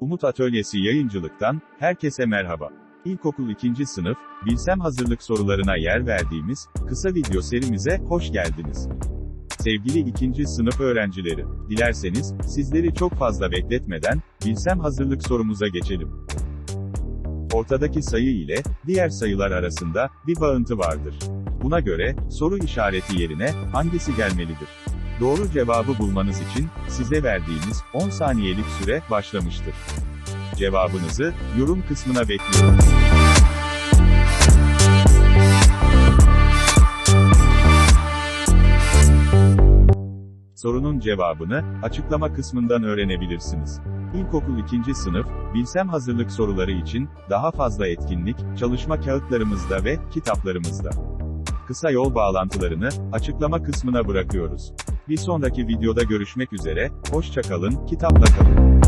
Umut Atölyesi Yayıncılık'tan, herkese merhaba. İlkokul 2. sınıf, Bilsem hazırlık sorularına yer verdiğimiz, kısa video serimize, hoş geldiniz. Sevgili 2. sınıf öğrencileri, dilerseniz, sizleri çok fazla bekletmeden, Bilsem hazırlık sorumuza geçelim. Ortadaki sayı ile, diğer sayılar arasında, bir bağıntı vardır. Buna göre, soru işareti yerine, hangisi gelmelidir? Doğru cevabı bulmanız için, size verdiğimiz 10 saniyelik süre başlamıştır. Cevabınızı, yorum kısmına bekliyoruz. Sorunun cevabını, açıklama kısmından öğrenebilirsiniz. İlkokul 2. sınıf, Bilsem hazırlık soruları için, daha fazla etkinlik, çalışma kağıtlarımızda ve kitaplarımızda. Kısa yol bağlantılarını, açıklama kısmına bırakıyoruz. Bir sonraki videoda görüşmek üzere, hoşça kalın, kitapla kalın.